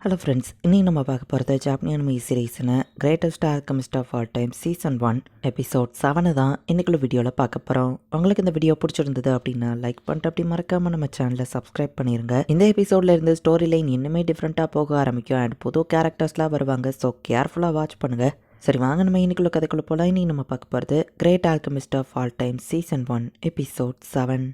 Hello friends இன்னைக்கு நம்ம பார்க்க போகிறது ஜாப்பனியன் மீ சீரீஸ்னு greatest alchemist of all time season one episode செவனை தான் இன்றைக்குள்ள வீடியோவில் பார்க்க போகிறோம் உங்களுக்கு இந்த வீடியோ பிடிச்சிருந்தது அப்படின்னா லைக் பண்ணிட்டு அப்படி மறக்காமல் நம்ம சேனலை சப்ஸ்கிரைப் பண்ணிடுங்க இந்த எபிசோட்ல இருந்து ஸ்டோரி லைன் இன்னுமே டிஃப்ரெண்ட்டாக போக ஆரம்பிக்கும் அண்ட் புது கேரக்டர்ஸ்லாம் வருவாங்க ஸோ கேர்ஃபுல்லாக வாட்ச் பண்ணுங்கள் சரி வாங்க நம்ம இன்னைக்குள்ள கதைக்குள்ள போகலாம் இன்னைக்கு நம்ம பார்க்க போகிறது great alchemist of all time season one episode seven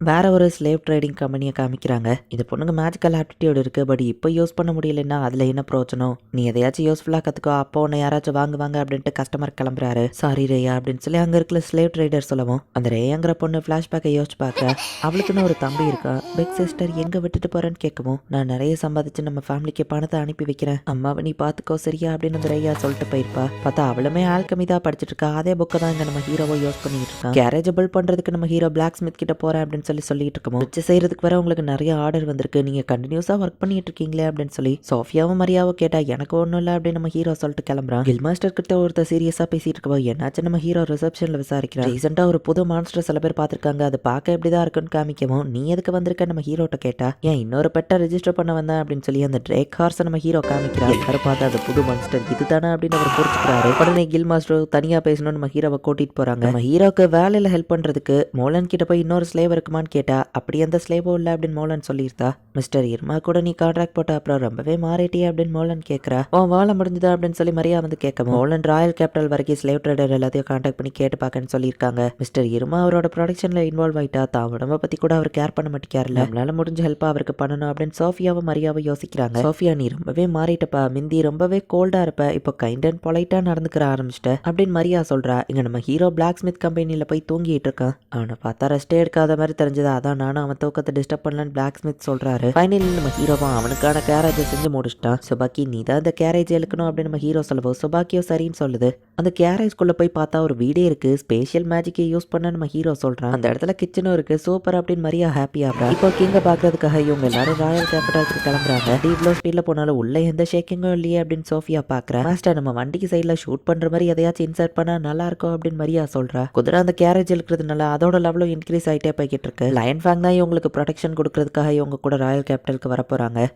வேற ஒரு ஸ்லேவ் ட்ரேடிங் கம்பெனியை காமிக்கிறாங்க. இந்த பொண்ணுங்க மேஜிக்கல் ஆப்டிடியூட் இருக்குது பட் இப்போ யூஸ் பண்ண முடியலன்னா அதில் என்ன பிரயோஜனம்? நீ எதையாச்சும் யூஸ்ஃபுல்லாக கற்றுக்கோ அப்போ உன்னை யாராச்சும் வாங்குவாங்க அப்படின்ட்டு கஸ்டமர் கிளம்புறாரு. சாரி ரேயா அப்படின்னு சொல்லி அங்கே இருக்கிற ஸ்லேவ் ட்ரேடர் சொல்லவும். அந்த ரேயாங்கிற பொண்ணு ஃப்ளாஷ்பேக்கை யோசிச்சு பார்க்க அவளுக்குன்னு ஒரு தம்பி இருக்கா? பிக் சிஸ்டர் எங்கே விட்டுட்டு போகிறேன்னு கேட்கவும் நான் நிறைய சம்பாதிச்சு நம்ம ஃபேமிலிக்கு பணத்தை அனுப்பி வைக்கிறேன். அம்மாவை நீ பார்த்துக்கோ சரியா? அப்படின்னு அந்த ரேயா சொல்லிட்டு போயிருப்பா. பார்த்தா அவளுமே ஆல்கமி தான் படிச்சிட்டு இருக்கா. அதே புக்கை தான் இங்கே நம்ம ஹீரோவை யூஸ் பண்ணிட்டு இருக்கான் கேரேஜ் பண்ணுறதுக்கு நம்ம ஹீரோ பிளாக் ஸ்மித் கிட்ட போகிறேன் அப்படின்னு சொல்லி சொல்லிட்டு இருக்கோம்? வச்சு செய்யறதுக்கு வர உங்களுக்கு நிறைய ஆர்டர் வந்திருக்கு. நீங்க கண்டினியூஸா ஒர்க் பண்ணிட்டு இருக்கீங்களே அப்படின்னு சொல்லி சோஃபியாவும் மரியாவும் கேட்டா எனக்கு ஒன்றும் இல்லை அப்படின்னு நம்ம ஹீரோ சொல்லிட்டு கிளம்புறான். கில் மாஸ்டர் கிட்ட ஒருத்தர் சீரியஸா பேசிட்டு இருக்கவோ? என்னாச்சு நம்ம ஹீரோ ரிசப்ஷன்ல விசாரிக்கிறோம் ரீசெண்டா ஒரு புது மான்ஸ்டர் சில பேர் பார்த்துருக்காங்க. அது பார்க்க எப்படிதான் இருக்குன்னு காமிக்கவும் நீ எதுக்கு வந்திருக்க? நம்ம ஹீரோட்ட கேட்டா ஏன் இன்னொரு பெட்டை ரெஜிஸ்டர் பண்ண வந்தேன் அப்படின்னு சொல்லி அந்த ட்ரேக் ஹார்ஸ் நம்ம ஹீரோ காமிக்கிறார். எல்லாரும் பார்த்து அது புது மான்ஸ்டர் இதுதானே? அப்படின்னு அவர் புரிச்சுக்கிறாரு உடனே கில் மாஸ்டர் தனியா பேசணும்னு நம்ம ஹீரோவை கூட்டிட்டு போறாங்க. நம்ம ஹீரோக்கு வேலையில ஹெல்ப் பண்றதுக்கு மோலன் கிட்ட போய் இன்னொரு ஸ்லேவருக்கு இருக்குமான்னு கேட்டா அப்படி எந்த ஸ்லேவோ இல்லை? அப்படின்னு மோலன் சொல்லியிருந்தா. மிஸ்டர் இர்மா கூட நீ கான்ட்ராக்ட் போட்ட அப்புறம் ரொம்பவே மாறிட்டியே அப்படின்னு மோலன் கேட்குறா உன் வாழ முடிஞ்சுதா? அப்படின்னு சொல்லி மரியா வந்து கேட்க மோலன் ராயல் கேபிட்டல் வரைக்கும் ஸ்லேவ் ட்ரேடர் எல்லாத்தையும் கான்டாக்ட் பண்ணி கேட்டு பார்க்கன்னு சொல்லியிருக்காங்க. மிஸ்டர் இர்மா அவரோட ப்ரொடக்ஷன்ல இன்வால்வ் ஆயிட்டா தான் உடம்ப பத்தி கூட அவர் கேர் பண்ண மாட்டேங்காருல நம்மளால முடிஞ்ச ஹெல்ப் அவருக்கு பண்ணணும் அப்படின்னு சோஃபியாவும் மரியாவும் யோசிக்கிறாங்க. சோஃபியா நீ ரொம்பவே மாறிட்டப்பா. மிந்தி ரொம்பவே கோல்டா இருப்ப. இப்போ கைண்ட் அண்ட் பொலைட்டா நடந்துக்கிற ஆரம்பிச்சிட்ட அப்படின்னு மரியா சொல்றா. இங்க நம்ம ஹீரோ பிளாக் ஸ்மித் கம்பெனியில் போய் தூங்கிட்டு இருக்கான். அவனை பார்த்தா ரெஸ்டே எடுக்காத மாதிரி தெரிஞ்சது? அதான் நானும் அவன் தூக்கத்தை டிஸ்டர்ப் பண்ணலன்னு பிளாக் ஸ்மித் சொல்றாரு. ஃபைனலி நம்ம ஹீரோவா அவனுக்கான கேரேஜை செஞ்சு முடிச்சிட்டான். சுபாக்கி நீ தான் இந்த கேரேஜ் இழுக்கணும் அப்படின்னு நம்ம ஹீரோ சொல்லவும் சுபாக்கியோ சரின்னு சொல்லுது. அந்த கேரேஜ்குள்ள போய் பார்த்தா ஒரு வீடே இருக்கு. ஸ்பேஷியல் மேஜிக்கை யூஸ் பண்ண நம்ம ஹீரோ சொல்றான். அந்த இடத்துல கிச்சனும் இருக்கு. சூப்பர் அப்படின்னு மரியா ஹாப்பி ஆகிறா. இப்போ கிங்க பாக்குறதுக்காக இவங்க எல்லாரும் ராயல் கேபிட்டலுக்கு கிளம்புறாங்க. இவ்வளோ ஸ்பீட்ல போனாலும் உள்ள எந்த ஷேக்கிங்கும் இல்லையே அப்படின்னு சோஃபியா பாக்குறேன் மாஸ்டர் நம்ம வண்டிக்கு சைடுல ஷூட் பண்ற மாதிரி எதையாச்சும் இன்சர்ட் பண்ணா நல்லா இருக்கும் அப்படின்னு மரியா சொல்றா. குதிரை அந்த கேரேஜ் இழுக்கிறதுனால அதோட லெவலும் இன்க்ரீஸ் ஆயிட்டே போய்கிட்டு இருக்கு. லயன் ஃபேங் தான் இவங்களுக்கு ப்ரொடெக்ஷன் கொடுக்கறதுக்காக இவங்க கூட ராயல் கேபிட்டலுக்கு வர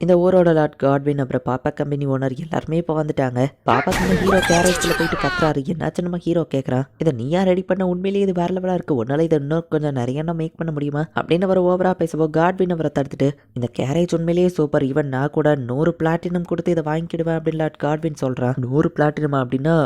இந்த ஊரோட லார்ட் காட்வின் அப்புறம் பாப்பா கம்பெனி ஓனர் எல்லாருமே இப்போ வந்துட்டாங்க. பாப்பா கம்பெனி ஹீரோ கேரேஜில் போயிட்டு கத்துறாரு. என்னாச்சு நம்ம ஹீரோ கேட்கறான் இதை நீயா ரெடி பண்ண? உண்மையிலேயே இது வேற லெவலா இருக்கு. உன்னால இதை இன்னும் கொஞ்சம் நிறைய மேக் பண்ண முடியுமா? அப்படின்னு அவர் ஓவரா பேசுவோம் காட்வின் அவரை தடுத்துட்டு இந்த கேரேஜ் உண்மையிலேயே சூப்பர் ஈவன் நான் கூட நூறு பிளாட்டினம் கொடுத்து இதை வாங்கிடுவேன் அப்படின்னு லார்ட் காட்வின் சொல்றான். நூறு பிளாட்டினம் அப்படின்னா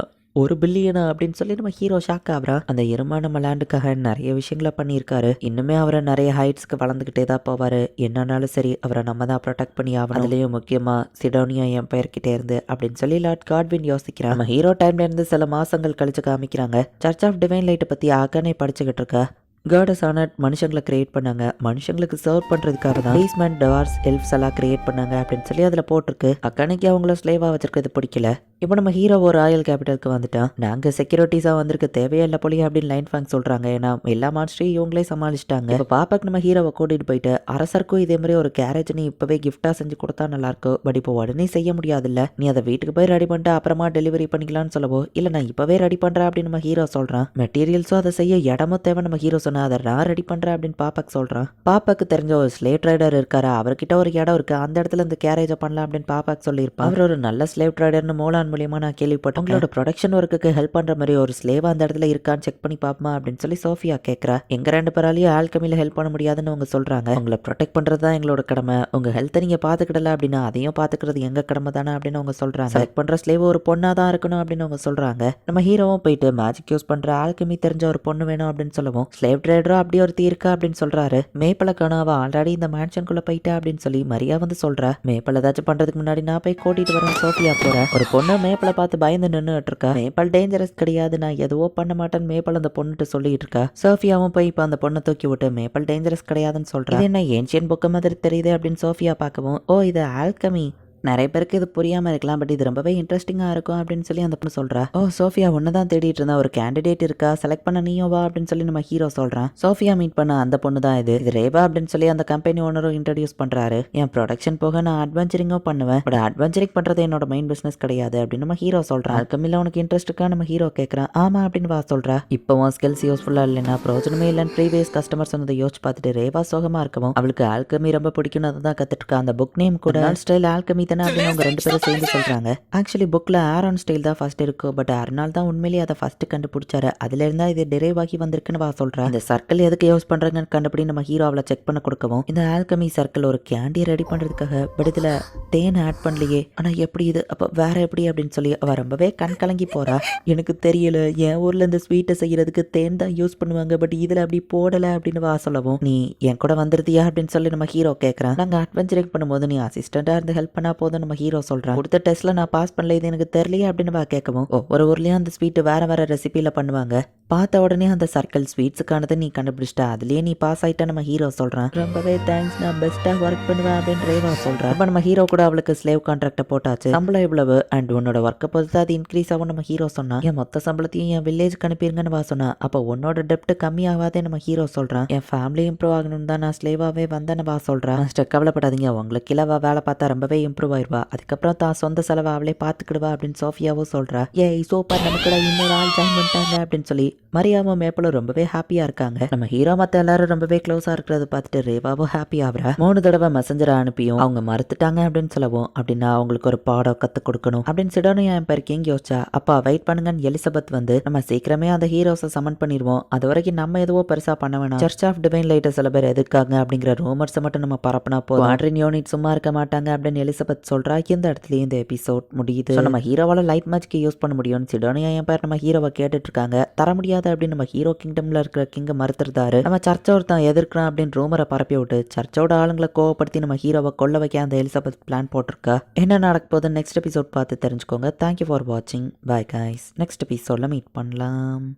ஒரு பில்லியனா அப்படின்னு சொல்லி நம்ம ஹீரோ ஷாக் ஆகுறான். அந்த எருமான மலாண்டுக்காக நிறைய விஷயங்களை பண்ணியிருக்காரு. இன்னுமே அவரை நிறைய ஹைட்ஸ்க்கு வளர்ந்துக்கிட்டே தான் போவார். என்னன்னாலும் சரி அவரை நம்ம தான் ப்ரொடெக்ட் பண்ணி ஆகணும். அதுலேயும் முக்கியமாக சிடோனியா என் பெயர்கிட்டே இருந்து அப்படின்னு சொல்லி லார்ட் காட்வின் யோசிக்கிறான். நம்ம ஹீரோ டைம்ல இருந்து சில மாசங்கள் கழிச்சு காமிக்கிறாங்க. சர்ச் ஆஃப் டிவைன் லைட்டை பற்றி அகனே படிச்சுக்கிட்டு இருக்கா. கேர்டஸ் ஆனட் மனுஷங்களை கிரியேட் பண்ணாங்க. மனுஷங்களுக்கு சர்வ் பண்றதுக்காக தான் பேஸ்மெண்ட் டவார்ஸ் எல்ஃப்ஸ் எல்லாம் கிரியேட் பண்ணாங்க அப்படின்னு சொல்லி அதில் போட்டிருக்கு. அக்கனைக்கு அவங்கள ஸ்லேவாக வச்சிருக்கிறது பிடிக்கல. இப்போ நம்ம ஹீரோ ஒரு ராயல் கேபிட்டலுக்கு வந்துட்டோம் நாங்கள் செக்யூரிட்டிஸாக வந்திருக்க தேவையே இல்லை போலியே அப்படின்னு லைன் ஃபேங் சொல்கிறாங்க ஏன்னா எல்லா மாஸ்டரையும் இவங்களே சமாளிச்சிட்டாங்க. இப்போ பாப்பாக்கு நம்ம ஹீரோவை கூட்டிகிட்டு போயிட்டு அரசருக்கும் இதே மாதிரி ஒரு கேரேஜ் நீ இப்போவே கிஃப்டாக செஞ்சு கொடுத்தா நல்லாயிருக்கும் பட் இப்போ உடனே செய்ய முடியாதுல்ல. நீ அதை வீட்டுக்கு போய் ரெடி பண்ணிட்டு அப்புறமா டெலிவரி பண்ணிக்கலாம்னு சொல்லவோ இல்லை நான் இப்போவே ரெடி பண்ணுறேன் அப்படின்னு நம்ம ஹீரோ சொல்கிறான் மெட்டீரியல்ஸும் அதை செய்ய இடமும் தேவை நம்ம ஹீரோ சொன்னால் அதை நான் ரெடி பண்ணுறேன் அப்படின்னு பாப்பாக்கு சொல்கிறான் பாப்பாக்கு தெரிஞ்ச ஒரு ஸ்லேவ் ட்ரைடர் இருக்காரு? அவர்கிட்ட ஒரு இடம் இருக்குது அந்த இடத்துல இந்த கேரேஜை பண்ணலாம் அப்படின்னு பாப்பாக்கு சொல்லியிருப்பான். அவர் ஒரு நல்ல ஸ்லேவ் ட்ரைடர்னு மூலான் மூலியமா நான் கேள்விப்பட்டேன். உங்களோட ப்ரொடக்ஷன் ஒர்க்குக்கு ஹெல்ப் பண்ற மாதிரி ஒரு ஸ்லேவ் அந்த இடத்துல இருக்கான்னு செக் பண்ணி பாப்போமா அப்படின்னு சொல்லி சோஃபியா கேட்கறா எங்க ரெண்டு பேராலையும் ஆல்கமில ஹெல்ப் பண்ண முடியாதுன்னு அவங்க சொல்றாங்க. உங்களை ப்ரொடெக்ட் பண்றது தான் எங்களோட கடமை. உங்க ஹெல்த்தை நீங்க பாத்துக்கிடல அப்படின்னா அதையும் பாத்துக்கிறது எங்க கடமை தானே அப்படின்னு அவங்க சொல்றாங்க. செலக்ட் பண்ற ஸ்லேவ் ஒரு பொண்ணா தான் இருக்கணும் அப்படின்னு அவங்க சொல்றாங்க. நம்ம ஹீரோவும் போயிட்டு மேஜிக் யூஸ் பண்ற ஆல்கமி தெரிஞ்ச ஒரு பொண்ணு வேணும் அப்படின்னு சொல்லவும் ஸ்லேவ் ட்ரேடரா அப்படி ஒருத்தி இருக்கா அப்படின்னு சொல்றாரு. மேப்பல அவ ஆல்ரெடி இந்த மேன்ஷனுக்குள்ள போயிட்டா அப்படின்னு சொல்லி மரியா வந்து சொல்றா. மேப்பல் ஏதாச்சும் பண்றதுக்கு முன்னாடி நான் போய் கூட்டிட்டு வரேன் சோஃபியா போறேன் ஒரு பொண்ணு மேப்பல பார்த்து பயந்து நின்றுட்டு இருக்கா. மேப்பல் டேஞ்சரஸ் கிடையாது நான் எதுவோ பண்ண மாட்டேன்னு மேப்பல் அந்த பொண்ணுட்டு சொல்லிட்டு இருக்கா. சோஃபியாவும் போய் இப்போ அந்த பொண்ணை தூக்கி விட்டு மேப்பல் டேஞ்சரஸ் கிடையாதுன்னு சொல்றேன் என்ன ஏன்ஷியன் புக்கு மாதிரி தெரியுது அப்படின்னு சோஃபியா பார்க்கவும் ஓ இது ஆல்கமி நிறைய பேருக்கு இது புரியாம இருக்கலாம் பட் இது ரொம்பவே இன்ட்ரெஸ்டிங்கா இருக்கும் அப்படின்னு சொல்லி அந்த பொண்ணு சொல்றான் ஓ சோஃபியா ஒன்னு தான் தேடிட்டு இருந்தா ஒரு கேண்டிடேட் இருக்கா? செலக்ட் பண்ண நீயோ வா அப்படின்னு சொல்லி நம்ம ஹீரோ சொல்றான். சோஃபியா மீட் பண்ண அந்த பொண்ணு தான் இது. இது ரேவா அப்படின்னு சொல்லி அந்த கம்பெனி ஓனரும் இன்ட்ரடியூஸ் பண்றாரு. என் ப்ரொடக்ஷன் போக நான் அட்வென்ச்சரிங்கும் பண்ணுவேன். பட் அட்வென்ச்சரிங் பண்றது என்னோட மெயின் பிசினஸ் கிடையாது அப்படின்னு நம்ம ஹீரோ சொல்றான். அல்கமில்ல உனக்கு இன்ட்ரெஸ்ட் இருக்கா? நம்ம ஹீரோ கேட்கறான் ஆமா அப்படின்னு வா சொல்றா. இப்போ உன் ஸ்கில்ஸ் யூஸ்ஃபுல்லா இல்லைன்னா பிரோஜனமே இல்லைன்னு ப்ரீவியஸ் கஸ்டமர் சொன்னதை யோசிச்சு பார்த்துட்டு ரேவா சோகமா இருக்கவும் அவளுக்கு ஆல்கமி ரொம்ப பிடிக்கும் அதை தான் கத்துட்டு இருக்கா. அந்த புக் நேம் கூட ஸ்டைல் ஆல்கமி தானே அப்படின்னு அவங்க ரெண்டு பேரும் சேர்ந்து சொல்கிறாங்க ஆக்சுவலி புக்கில் ஆரான் ஸ்டைல் தான் ஃபர்ஸ்ட் இருக்கும் பட் அருணால் தான் உண்மையிலேயே அதை ஃபர்ஸ்ட் கண்டுபிடிச்சாரு. அதில் இருந்தால் இது டெரைவ் ஆகி வந்திருக்குன்னு வா சொல்கிறேன் இந்த சர்க்கிள் எதுக்கு யூஸ் பண்ணுறாங்கன்னு கண்டுபிடி நம்ம ஹீரோ அவளை செக் பண்ண கொடுக்கவும். இந்த ஆல்கமி சர்க்கிள் ஒரு கேண்டியை ரெடி பண்ணுறதுக்காக பட் இதில் தேன் ஆட் பண்ணலையே. ஆனால் எப்படி இது? அப்போ வேற எப்படி அப்படின்னு சொல்லி அவள் ரொம்பவே கண் கலங்கி போறா. எனக்கு தெரியல. என் ஊர்ல இந்த ஸ்வீட்டை செய்யறதுக்கு தேன் தான் யூஸ் பண்ணுவாங்க. பட் இதுல அப்படி போடல அப்படின்னு வா சொல்லவும். நீ என் கூட வந்துருதியா அப்படின்னு சொல்லி நம்ம ஹீரோ கேட்கறான் நாங்க அட்வென்ச்சரிங் பண்ணும்போது நீ அசிஸ்டண்டா இருந்து ஹெல்ப் பண்ணா போதும் நம்ம ஹீரோ சொல்றான். கொடுத்த டெஸ்ட்ல நான் பாஸ் பண்ணல இது எனக்கு தெரியலையே அப்படின்னு வா கேட்கவும். ஓ ஒரு ஊர்லயும் அந்த ஸ்வீட் வேற வேற ரெசிபியில பண்ணுவாங்க. பார்த்த உடனே அந்த சர்க்கிள் ஸ்வீட்ஸுக்கானதை நீ கண்டுபிடிச்சிட்ட. அதுலயே நீ பாஸ் ஆயிட்டா நம்ம ஹீரோ சொல்றான். ரொம்பவே தேங்க்ஸ் நான் பெஸ்டா ஒர்க் பண்ணுவேன் அப்படின்னு ரேவா சொல்றான். அப்ப நம்ம ஹீரோ கூட அவளுக்கு ஸ்லேவ் கான்ட்ராக்ட போட்டாச்சு. சம்பளம் இவ்வளவு அண்ட் உன்னோட ஒர்க்கை பொறுத்து அது இன்க்ரீஸ் ஆகும் நம்ம ஹீரோ சொன்னா. என் மொத்த சம்பளத்தையும் என் வில்லேஜ்க்கு அனுப்பிருங்கன்னு வா சொன்னா. அப்போ உன்னோட டெப்ட் கம்மியாகாதே நம்ம ஹீரோ சொல்றான். என் ஃபேமிலி இம்ப்ரூவ் ஆகணும் தான் நான் ஸ்லேவாவே வந்தேன்னு வா சொல்றேன். கவலைப்படாதீங்க. உங்களுக்கு கிளவா வேலை பார்த்தா ரொம்பவே இம்ப்ரூவ் செலவாயிருவா. அதுக்கப்புறம் தான் சொந்த செலவை அவளே பார்த்துக்கிடுவா அப்படின்னு சோஃபியாவும் சொல்றா. ஏய் சூப்பர் நமக்கு இன்னொரு ஆள் ஜாயின் பண்ணிட்டாங்க அப்படின்னு சொல்லி மரியாவும் மேப்பலும் ரொம்பவே ஹாப்பியா இருக்காங்க. நம்ம ஹீரோ மத்த எல்லாரும் ரொம்பவே க்ளோஸா இருக்கிறத பார்த்துட்டு ரேவாவும் ஹாப்பி ஆகுறா. மூணு தடவை மெசஞ்சரை அனுப்பியும் அவங்க மறுத்துட்டாங்க அப்படின்னு சொல்லவும் அப்படின்னா அவங்களுக்கு ஒரு பாடம் கத்து கொடுக்கணும் அப்படின்னு சிடோனியா எம்பர் கிங் யோசிச்சா அப்பா வெயிட் பண்ணுங்கன்னு எலிசபெத் வந்து நம்ம சீக்கிரமே அந்த ஹீரோஸை சமன் பண்ணிடுவோம். அது வரைக்கும் நம்ம எதுவோ பெருசா பண்ண வேணாம். சர்ச் ஆஃப் டிவைன் லைட்டை சில பேர் எதுக்காங்க அப்படிங்கிற ரூமர்ஸை மட்டும் நம்ம பரப்புனா போதும். ஆட்ரின் யூனிட் சும்மா இருக்க மாட்டாங்க அப்படின்னு எலிசபெத் சொல்கிறா இந்த இடத்துல இந்த எபிசோட் முடியுது. நம்ம ஹீரோவால லைட் மேட்ச்க்கு யூஸ் பண்ண முடியும்னு சிடோனியா பேர் நம்ம ஹீரோவை கேட்டுட்டு இருக்காங்க தர முடியாது அப்படின்னு நம்ம ஹீரோ கிங்டம்ல இருக்கிற கிங்க மறுத்துருந்தாரு. நம்ம சர்ச்சை ஒருத்தன் எதிர்க்கிறான் அப்படின்னு ரூமரை பரப்பி விட்டு சர்ச்சோட ஆளுங்களை கோவப்படுத்தி நம்ம ஹீரோவை கொல்ல வைக்க அந்த எலிசபெத் பிளான் போட்டிருக்கா. என்ன நடக்க போகுது நெக்ஸ்ட் எபிசோட் பார்த்து தெரிஞ்சுக்கோங்க. தேங்க்யூ ஃபார் வாட்சிங் பை கைஸ் நெக்ஸ்ட் எபிசோட்ல மீட் பண்ணலாம்.